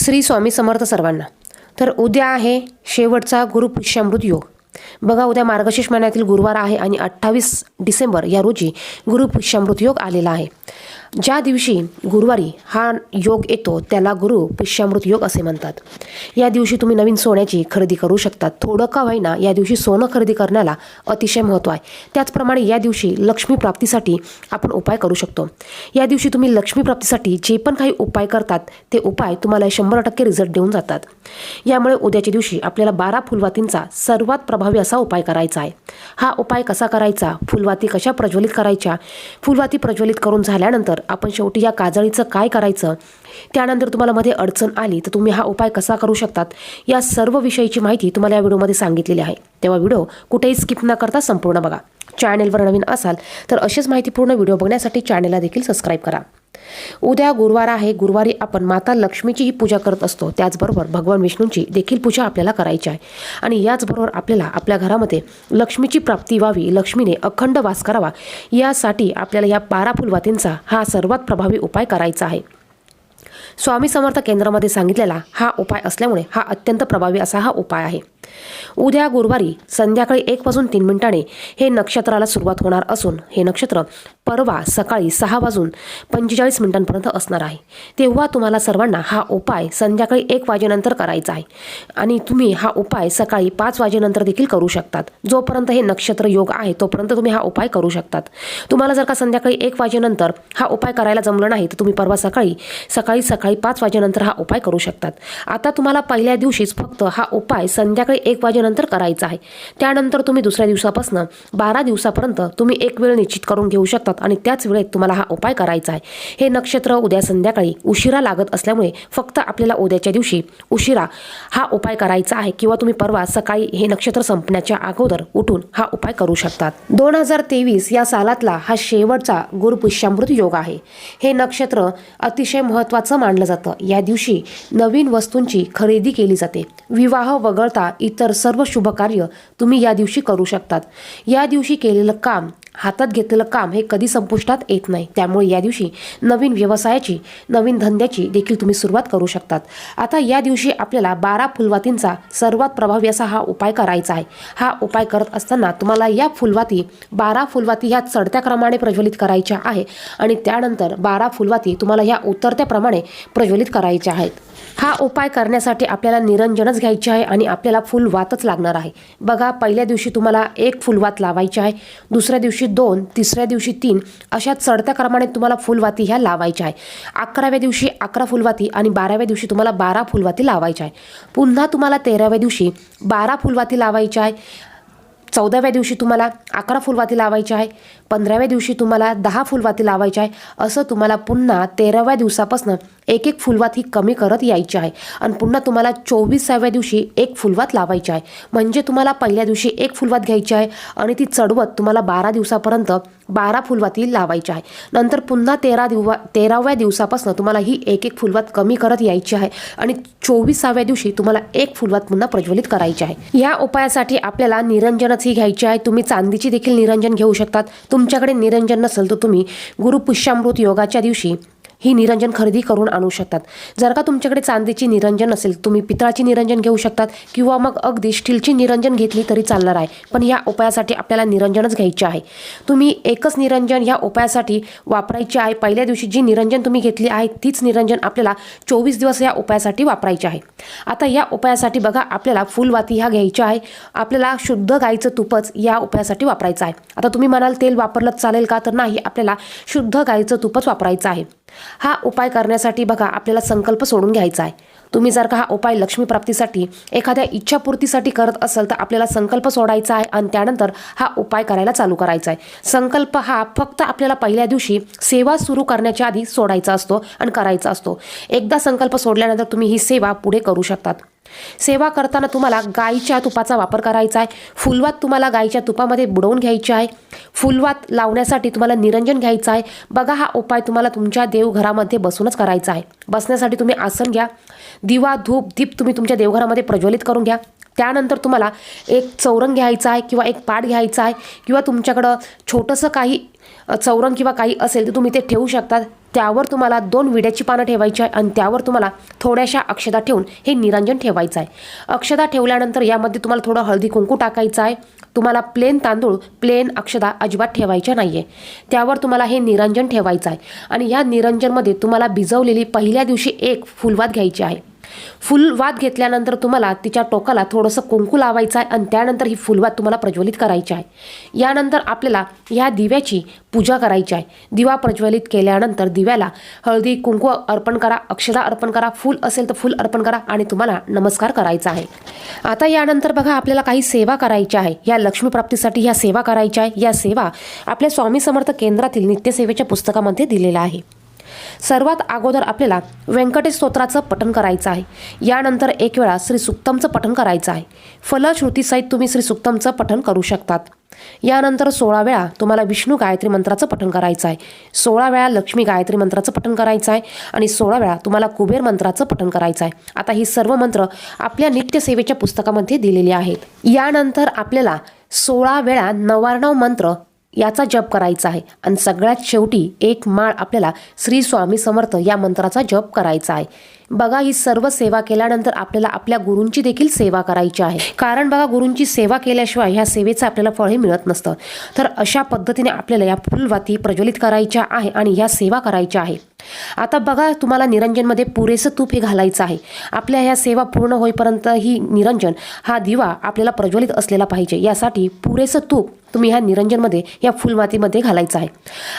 श्री स्वामी समर्थ सर्वांना. तर उद्या आहे शेवटचा गुरुपुष्यामृत योग. बघा उद्या मार्गशीर्ष महिन्यातील गुरुवार आहे आणि अठ्ठावीस डिसेंबर या रोजी गुरुपुष्यामृत योग आलेला आहे. ज्या दिवशी गुरुवारी हा योग येतो त्याला गुरु पिष्यामृत योग असे म्हणतात. या दिवशी तुम्ही नवीन सोन्याची खरेदी करू शकता थोडं का होईना या दिवशी सोनं खरेदी करण्याला अतिशय महत्त्व आहे. त्याचप्रमाणे या दिवशी लक्ष्मी प्राप्तीसाठी आपण उपाय करू शकतो. या दिवशी तुम्ही लक्ष्मी प्राप्तीसाठी जे पण काही उपाय करतात ते उपाय तुम्हाला शंभर टक्के रिझल्ट देऊन जातात. यामुळे उद्याच्या दिवशी आपल्याला बारा फुलवातींचा सर्वात प्रभावी असा उपाय करायचा आहे. हा उपाय कसा करायचा? फुलवाती कशा प्रज्वलित करायच्या? फुलवाती प्रज्वलित करून झाल्यानंतर आपण शेवटी या काजळीचं काय करायचं? त्यानंतर तुम्हाला मध्ये अडचण आली तर तुम्ही हा उपाय कसा करू शकतात? या सर्व विषयीची माहिती तुम्हाला या व्हिडिओमध्ये सांगितलेली आहे. तेव्हा व्हिडिओ कुठेही स्किप न करता संपूर्ण बघा. चॅनेलवर नवीन असाल तर अशीच माहितीपूर्ण व्हिडिओ बघण्यासाठी चॅनेलला देखील सबस्क्राईब करा. उद्या गुरुवार आहे गुरुवारी आपण माता लक्ष्मीचीही पूजा करत असतो. त्याचबरोबर भगवान विष्णूंची देखील पूजा आपल्याला करायची आहे. आणि याचबरोबर आपल्याला आपल्या घरामध्ये लक्ष्मीची प्राप्ती व्हावी लक्ष्मीने अखंड वास करावा यासाठी आपल्याला या बारा फुलवातींचा हा सर्वात प्रभावी उपाय करायचा आहे. स्वामी समर्थ केंद्रामध्ये सांगितलेला हा उपाय असल्यामुळे हा अत्यंत प्रभावी असा हा उपाय आहे. उद्या गुरुवारी संध्याकाळी एक वाजून तीन मिनिटाने हे नक्षत्राला सुरुवात होणार असून हे नक्षत्र परवा सकाळी सहा वाजून पंचेचाळीस मिनिटांपर्यंत असणार आहे. तेव्हा तुम्हाला सर्वांना हा उपाय संध्याकाळी एक वाजेनंतर करायचा आहे. आणि तुम्ही हा उपाय सकाळी पाच वाजेनंतर देखील करू शकतात. जोपर्यंत हे नक्षत्र योग आहे तोपर्यंत तुम्ही हा उपाय करू शकतात. तुम्हाला जर का संध्याकाळी एक वाजेनंतर हा उपाय करायला जमलं नाही तर तुम्ही परवा सकाळी सकाळी सकाळी पाच वाजेनंतर हा उपाय करू शकतात. आता तुम्हाला पहिल्या दिवशीच फक्त हा उपाय संध्याकाळी एक वाजेनंतर करायचं आहे. त्यानंतर तुम्ही दुसऱ्या दिवसापासून बारा दिवसापर्यंत तुम्ही एक वेळ निश्चित करून घेऊ शकतात आणि त्याच वेळेत तुम्हाला हा उपाय करायचा आहे. हे नक्षत्र उद्या संध्याकाळी उशिरा लागत असल्यामुळे फक्त आपल्याला उद्याच्या दिवशी उशिरा हा उपाय करायचा आहे किंवा तुम्ही परवा सकाळी हे नक्षत्र संपण्याच्या अगोदर उठून हा उपाय करू शकतात. दोन हजार तेवीस या सालातला हा शेवटचा गुरुपुष्यामृत योग आहे. हे नक्षत्र अतिशय महत्त्वाचं मानलं जातं. या दिवशी नवीन वस्तूंची खरेदी केली जाते. विवाह वगळता इतर सर्व शुभकार्य तुम्ही या दिवशी करू शकतात. या दिवशी केलेलं काम हातात घेतलेलं काम हे कधी संपुष्टात येत नाही. त्यामुळे या दिवशी नवीन व्यवसायाची नवीन धंद्याची देखील तुम्ही सुरुवात करू शकतात. आता या दिवशी आपल्याला बारा फुलवातींचा सर्वात प्रभावी असा हा उपाय करायचा आहे. हा उपाय करत असताना तुम्हाला या फुलवाती बारा फुलवाती ह्या चढत्या क्रमाने प्रज्वलित करायच्या आहे आणि त्यानंतर बारा फुलवाती तुम्हाला ह्या उतरत्याप्रमाणे प्रज्वलित करायच्या आहेत. हा उपाय करण्यासाठी आपल्याला निरंजनच घ्यायचे आहे आणि आपल्याला फुलवातच लागणार आहे. बघा पहिल्या दिवशी तुम्हाला एक फुलवात लावायची आहे दुसऱ्या दिवशी दोन तिसऱ्या दिवशी तीन अशा चढत्या क्रमाने तुम्हाला फुलवाती ह्या लावायच्या आहे. अकराव्या दिवशी अकरा फुलवाती आणि बाराव्या दिवशी तुम्हाला बारा फुलवाती लावायच्या आहे. पुन्हा तुम्हाला तेराव्या दिवशी बारा फुलवाती लावायच्या आहे. चौदाव्या दिवशी तुम्हाला अकरा फुलवाती लावायची आहे पंधराव्या दिवशी तुम्हाला दहा फुलवाती लावायची आहे असं तुम्हाला पुन्हा तेराव्या दिवसापासून एक एक फुलवात ही कमी करत यायची आहे. आणि पुन्हा तुम्हाला चोवीसाव्या दिवशी एक फुलवात लावायची आहे. म्हणजे तुम्हाला पहिल्या दिवशी एक फुलवात घ्यायची आहे आणि ती चढवत तुम्हाला बारा दिवसापर्यंत बारा फुलवाती लावायची आहे. नंतर पुन्हा तेरा दिवा तेराव्या दिवसापासून तुम्हाला ही एक एक फुलवात कमी करत यायची आहे आणि चोवीसाव्या दिवशी तुम्हाला एक फुलवात पुन्हा प्रज्वलित करायची आहे. या उपायासाठी आपल्याला निरंजनच ही घ्यायची आहे. तुम्ही चांदीची देखील निरंजन घेऊ शकतात. तुमच्याकडे निरंजन नसेल तर तुम्ही गुरुपुष्यामृत योगाच्या दिवशी ही निरंजन खरेदी करून आणू शकतात. जर का तुमच्याकडे चांदीची निरंजन असेल तुम्ही पितळाची निरंजन घेऊ शकतात किंवा मग अगदी स्टीलची निरंजन घेतली तरी चालणार आहे. पण या उपायासाठी आपल्याला निरंजनच घ्यायचे आहे. तुम्ही एकच निरंजन ह्या उपायासाठी वापरायची आहे. पहिल्या दिवशी जी निरंजन तुम्ही घेतली आहे तीच निरंजन आपल्याला चोवीस दिवस या उपायासाठी वापरायची आहे. आता या उपायासाठी बघा आपल्याला फुलवाती ह्या घ्यायच्या आहे. आपल्याला शुद्ध गाईचं तुपच या उपायासाठी वापरायचं आहे. आता तुम्ही म्हणाल तेल वापरलं चालेल का? तर नाही आपल्याला शुद्ध गाईचं तुपच वापरायचं आहे. हा उपाय करण्यासाठी बघा आपल्याला संकल्प सोडून घ्यायचा आहे. तुम्ही जर का हा उपाय लक्ष्मी प्राप्तीसाठी एखाद्या इच्छापूर्तीसाठी करत असाल तर आपल्याला संकल्प सोडायचा आहे आणि त्यानंतर हा उपाय करायला चालू करायचा आहे. संकल्प हा फक्त आपल्याला पहिल्या दिवशी सेवा सुरू करण्याच्या आधी सोडायचा असतो आणि करायचा असतो. एकदा संकल्प सोडल्यानंतर तुम्ही ही सेवा पुढे करू शकतात. सेवा करताना तुम्हाला गाईच्या तुपाचा वापर करायचा आहे. फुलवात तुम्हाला गाईच्या तुपामध्ये बुडवून घ्यायची आहे. फुलवात लावण्यासाठी तुम्हाला निरंजन घ्यायचं आहे. बघा हा उपाय तुम्हाला तुमच्या देवघरामध्ये बसूनच करायचा आहे. बसण्यासाठी तुम्ही आसन घ्या. दिवा धूप दीप तुम्ही तुमच्या देवघरामध्ये प्रज्वलित करून घ्या. त्यानंतर तुम्हाला एक चौरंग घ्यायचा आहे किंवा एक पाट घ्यायचा आहे किंवा तुमच्याकडं छोटंसं काही चौरंग किंवा काही असेल तर तुम्ही ते ठेवू शकता त्यावर तुम्हाला दोन विड्याची पानं ठेवायची आहे आणि त्यावर तुम्हाला थोड्याशा अक्षदा ठेवून हे निरंजन ठेवायचं आहे. अक्षदा ठेवल्यानंतर यामध्ये तुम्हाला थोडं हळदी कुंकू टाकायचं आहे. तुम्हाला प्लेन तांदूळ प्लेन अक्षदा अजिबात ठेवायच्या नाही आहे त्यावर तुम्हाला हे निरंजन ठेवायचं आहे. आणि या निरंजनमध्ये तुम्हाला भिजवलेली पहिल्या दिवशी एक फुलवात घ्यायची आहे. फुलवात घेतल्यानंतर तुम्हाला तिच्या टोकाला थोडंसं कुंकू लावायचं आहे आणि त्यानंतर ही फुलवात तुम्हाला प्रज्वलित करायची आहे. यानंतर आपल्याला ह्या दिव्याची पूजा करायची आहे. दिवा प्रज्वलित केल्यानंतर दिव्याला हळदी कुंकू अर्पण करा अक्षरा अर्पण करा फूल असेल तर फूल अर्पण करा आणि तुम्हाला नमस्कार करायचा आहे. आता यानंतर बघा आपल्याला काही सेवा करायच्या आहे. या लक्ष्मीप्राप्तीसाठी ह्या सेवा करायच्या आहे. या सेवा आपल्या स्वामी समर्थ केंद्रातील नित्यसेवेच्या पुस्तकामध्ये दिलेल्या आहे. सर्वात अगोदर आपल्याला व्यंकटेश स्तोत्राचं पठण करायचं आहे. यानंतर एक वेळा श्री सुक्तमचं पठण करायचं आहे. फलश्रुतीसहित तुम्ही श्री सुक्तमचं पठण करू शकतात. यानंतर सोळा वेळा तुम्हाला विष्णू गायत्री मंत्राचं पठण करायचं आहे. सोळा वेळा लक्ष्मी गायत्री मंत्राचं पठण करायचं आहे आणि सोळा वेळा तुम्हाला कुबेर मंत्राचं पठण करायचं आहे. आता ही सर्व मंत्र आपल्या नित्यसेवेच्या पुस्तकामध्ये दिलेली आहेत. यानंतर आपल्याला सोळा वेळा नवार्णव मंत्र याचा जप करायचा आहे. आणि सगळ्यात शेवटी एक माळ आपल्याला श्री स्वामी समर्थ या मंत्राचा जप करायचा आहे. बघा ही सर्व सेवा केल्यानंतर आपल्याला आपल्या गुरूंची देखील सेवा करायची आहे. कारण बघा गुरूंची सेवा केल्याशिवाय ह्या सेवेचं आपल्याला फळ हे मिळत नसतं. तर अशा पद्धतीने आपल्याला या फुलवाती प्रज्वलित करायच्या आहे आणि ह्या सेवा करायच्या आहे आता बघा तुम्हाला निरंजनमध्ये पुरेसं तूप हे घालायचं आहे. आपल्या ह्या सेवा पूर्ण होईपर्यंत ही निरंजन हा दिवा आपल्याला प्रज्वलित असलेला पाहिजे. यासाठी पुरेसं तूप तुम्ही ह्या निरंजनमध्ये या फुलवातीमध्ये घालायचं आहे.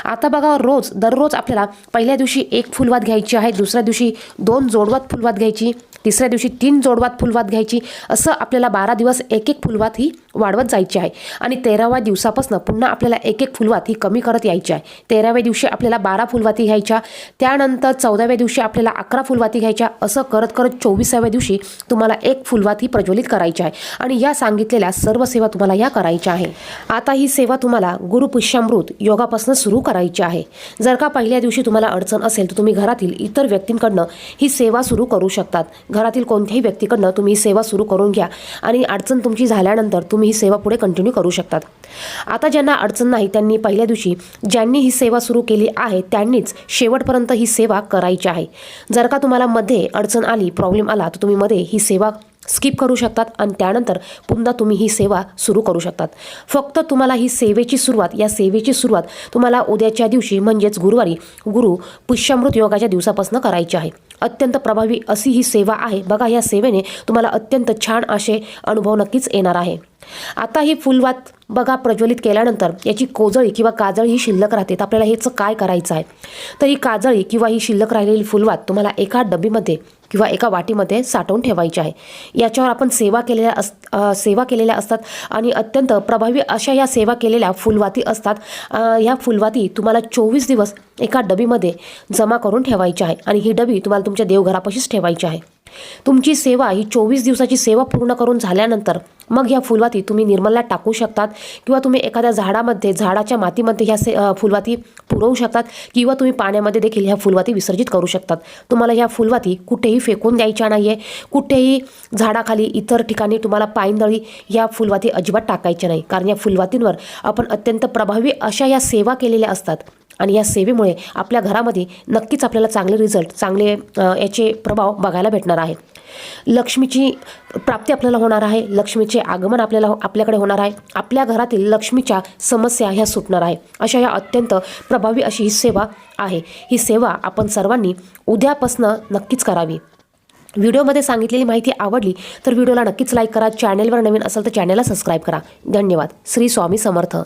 आता बघा रोज दररोज आपल्याला पहिल्या दिवशी एक फुलवात घ्यायची आहे दुसऱ्या दिवशी दोन जो जोडवात फुलवात घ्यायची. तिसऱ्या दिवशी तीन जोडवात फुलवात घ्यायची. असं आपल्याला बारा दिवस एक एक फुलवात ही वाढवत जायची आहे. आणि तेराव्या दिवसापासून पुन्हा आपल्याला एक एक फुलवात ही कमी करत यायची आहे. तेराव्या दिवशी आपल्याला बारा फुलवाती घ्यायच्या. त्यानंतर चौदाव्या दिवशी आपल्याला अकरा फुलवाती घ्यायच्या. असं करत करत चोवीसाव्या दिवशी तुम्हाला एक फुलवाती प्रज्वलित करायची आहे. आणि या सांगितलेल्या सर्व सेवा तुम्हाला या करायच्या आहे. आता ही सेवा तुम्हाला गुरुपुष्यामृत योगापासून सुरू करायची आहे. जर का पहिल्या दिवशी तुम्हाला अडचण असेल तर तुम्ही घरातील इतर व्यक्तींकडनं ही सेवा सुरू करू शकतात. घरातील कोणत्याही व्यक्तीकडनं तुम्ही सेवा सुरू करून घ्या आणि अडचण तुमची झाल्यानंतर तुम्ही ही सेवा पुढे कंटिन्यू करू शकतात. आता ज्यांना अडचण नाही त्यांनी पहिल्या दिवशी ज्यांनी ही सेवा सुरू केली आहे त्यांनीच शेवटपर्यंत ही सेवा करायची आहे. जर का तुम्हाला मध्ये अडचण आली प्रॉब्लेम आला तर तुम्ही मध्ये ही सेवा स्किप करू शकतात आणि त्यानंतर पुन्हा तुम्ही ही सेवा सुरू करू शकतात. फक्त तुम्हाला ही सेवेची सुरुवात या सेवेची सुरुवात तुम्हाला उद्याच्या दिवशी म्हणजेच गुरुवारी गुरु पुष्यामृत योगाच्या दिवसापासून करायची आहे. अत्यंत प्रभावी अशी ही सेवा आहे. बघा या सेवेने तुम्हाला अत्यंत छान असे अनुभव नक्कीच येणार आहे. आता ही फुलवात बघा प्रज्वलित केल्यानंतर याची कोजळी किंवा काजळी ही शिल्लक राहते. तर आपल्याला ह्याचं काय करायचं आहे? तर ही काजळी किंवा ही शिल्लक राहिलेली फुलवात तुम्हाला एका डबीमध्ये किंवा एका वाटीमध्ये साठवून ठेवायची आहे. याच्यावर आपण सेवा केलेल्या अस सेवा केलेल्या असतात आणि अत्यंत प्रभावी अशा या सेवा केलेल्या फुलवाती असतात. ह्या फुलवाती तुम्हाला चोवीस दिवस एका डबीमध्ये जमा करून ठेवायची आहे आणि ही डबी तुम्हाला तुमच्या देवघरापाशीच ठेवायची आहे. तुमची सेवा ही चोवीस दिवसाची सेवा पूर्ण करून झाल्यानंतर मग ह्या फुलवाती तुम्ही निर्मलला टाकू शकतात किंवा तुम्ही एखाद्या झाडामध्ये झाडाच्या मातीमध्ये ह्या से फुलवाती पुरवू शकतात किंवा तुम्ही पाण्यामध्ये देखील ह्या फुलवाती विसर्जित करू शकतात. तुम्हाला ह्या फुलवाती कुठेही फेकून द्यायच्या नाही आहे कुठेही झाडाखाली इतर ठिकाणी तुम्हाला पायंदळी या फुलवाती अजिबात टाकायच्या नाही. कारण या फुलवातींवर आपण अत्यंत प्रभावी अशा या सेवा केलेल्या असतात. आणि या सेवेमुळे आपल्या घरामध्ये नक्कीच आपल्याला चांगले रिझल्ट चांगले याचे प्रभाव बघायला भेटणार आहे. लक्ष्मीची प्राप्ती आपल्याला होणार आहे. लक्ष्मीचे आगमन आपल्याला आपल्याकडे होणार आहे. आपल्या घरातील लक्ष्मीच्या समस्या ह्या सुटणार आहे. अशा ह्या अत्यंत प्रभावी अशी ही सेवा आहे. ही सेवा आपण सर्वांनी उद्यापासनं नक्कीच करावी. व्हिडिओमध्ये सांगितलेली माहिती आवडली तर व्हिडिओला नक्कीच लाईक करा. चॅनेलवर नवीन असेल तर चॅनेलला सबस्क्राईब करा. धन्यवाद. श्री स्वामी समर्थ.